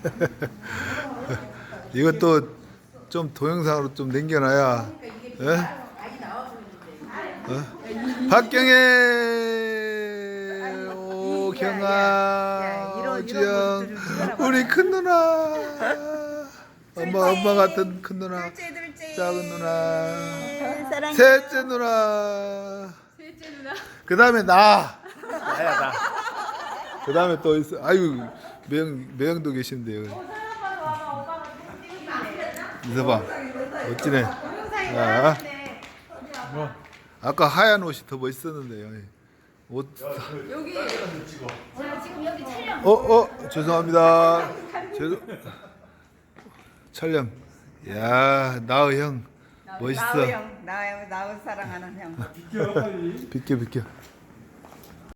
이것도 좀 동영상으로 좀 남겨놔야. 예? 어? 박경혜, 오경아, 찍어라 우리 큰 누나, 엄마 엄마 같은 큰 누나, 작은 누나, 사랑해 셋째 누나, 셋째 누나. 그 다음에 나, 나야 나. 그 다음에 또 있어. 아유 매형 매형도 계신데요. 이서봐, 멋지네. 아, 뭐, 아까 하얀 옷이 더 멋있었는데요. 옷. 여기 제가 지금 여기 촬영. 어, 어, 죄송합니다. 죄송. 촬영. 야, 나의 형. 멋있어. 나우 형 나우 나우 사랑하는 형 비켜, 비켜.